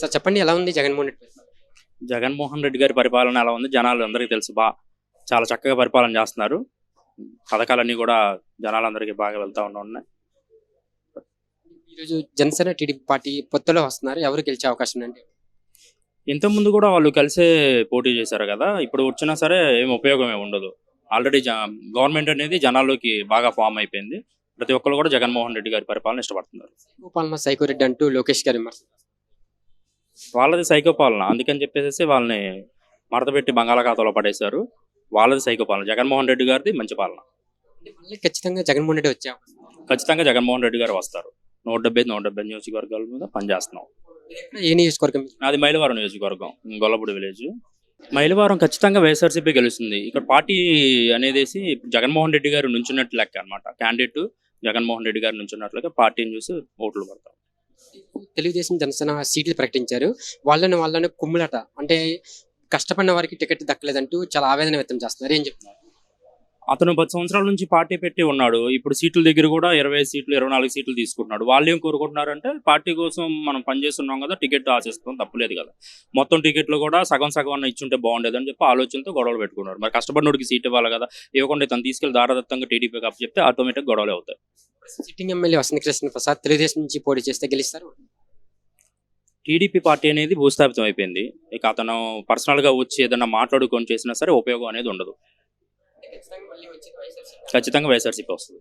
Sir చెప్పండి ఎలా ఉంది జగన్మోహన్ రెడ్డి? జగన్మోహన్ రెడ్డి గారి పరిపాలన ఎలా ఉంది? జనాలు అందరికీ తెలుసు. బా చాలా చక్కగా పరిపాలన చేస్తున్నారు. పథకాలన్నీ కూడా జనాలందరికీ బాగా వెళ్తా ఉన్నాయి. ఈరోజు జనసేన టీడీపీ పార్టీ పొత్తులో వస్తున్నారు. ఎవరు గెలిచే అవకాశం ఉందండి ఇంతకుముందు కూడా వాళ్ళు కలిసే పోటీ చేశారు కదా. ఇప్పుడు వచ్చినా సరే ఏం ఉపయోగం ఏమి ఉండదు. ఆల్రెడీ గవర్నమెంట్ అనేది జనాల్లోకి బాగా ఫామ్ అయిపోయింది. ప్రతి ఒక్కరు కూడా జగన్మోహన్ రెడ్డి గారి పరిపాలన ఇష్టపడుతున్నారు. పాలన సైకో రెడ్డి అంటూ లోకేష్ గారి విమర్శ వాళ్ళది సైకో పాలన అందుకని చెప్పేసి వాళ్ళని మడతపెట్టి బంగాళాఖాతంలో పడేశారు. వాళ్ళది సైకో పాలన జగన్మోహన్ రెడ్డి గారిది మంచి పాలన. మళ్ళీ ఖచ్చితంగా జగన్మోహన్ రెడ్డి వచ్చే. ఖచ్చితంగా జగన్మోహన్ రెడ్డి గారు వస్తారు. నూట డెబ్బై నూట డెబ్బై నియోజకవర్గాల మీద పనిచేస్తున్నాం. ఏ నియోజకవర్గం? నాది మైలవరం నియోజకవర్గం గొల్లపూడి విలేజ్. మైలవరం ఖచ్చితంంగా వైఎస్ఆర్సీపీ గెలుస్తుంది. ఇక్కడ పార్టీ అనేదేసి జగన్మోహన్ రెడ్డి గారు నుంచున్నట్టు లెక్క అనమాట క్యాండిడేట్ జగన్మోహన్ రెడ్డి గారు నుంచున్నట్లుగా పార్టీని చూసి ఓట్లు పడతాం తెలుగుదేశం జనసేన సీట్లు ప్రకటించారు. వాళ్ళని వాళ్ళని కుమ్ములట. అంటే కష్టపడిన వారికి టికెట్ దక్కలేదంటూ చాలా ఆవేదన వ్యక్తం చేస్తున్నారు. ఏం చెప్తున్నారు? అతను పది సంవత్సరాల నుంచి పార్టీ పెట్టి ఉన్నాడు. ఇప్పుడు సీట్ల దగ్గర కూడా ఇరవై సీట్లు ఇరవై నాలుగు సీట్లు తీసుకుంటున్నాడు. వాళ్ళు ఏం కోరుకుంటున్నారంటే పార్టీ కోసం మనం పనిచేస్తున్నాం కదా టికెట్ ఆశిస్తాం తప్పులేదు కదా. మొత్తం టికెట్లు కూడా సగం సగం అన్న ఇచ్చుంటే బాగుండేది అని చెప్పి ఆలోచనతో గొడవలు పెట్టుకున్నారు. మరి కష్టపడినోడికి సీట్ ఇవ్వాలి కదా ఇవ్వకుండా తను తీసుకెళ్ళి దారదత్తంగా టీడీపీ కప్ చెప్తే ఆటోమేటిక్ గొడవలు అవుతాయి. సిట్టింగ్ ఎమ్మెల్యే వసంత కృష్ణ ప్రసాద్ తెలుగుదేశం నుంచి పోటీ చేస్తే గెలుస్తారు? టీడీపీ పార్టీ అనేది భూస్థాపితం అయిపోయింది. ఇక అతను పర్సనల్గా వచ్చి ఏదైనా మాట్లాడుకొని చేసినా సరే ఉపయోగం అనేది ఉండదు. ఖచ్చితంగా వైఎస్ఆర్సీపీ వస్తుంది.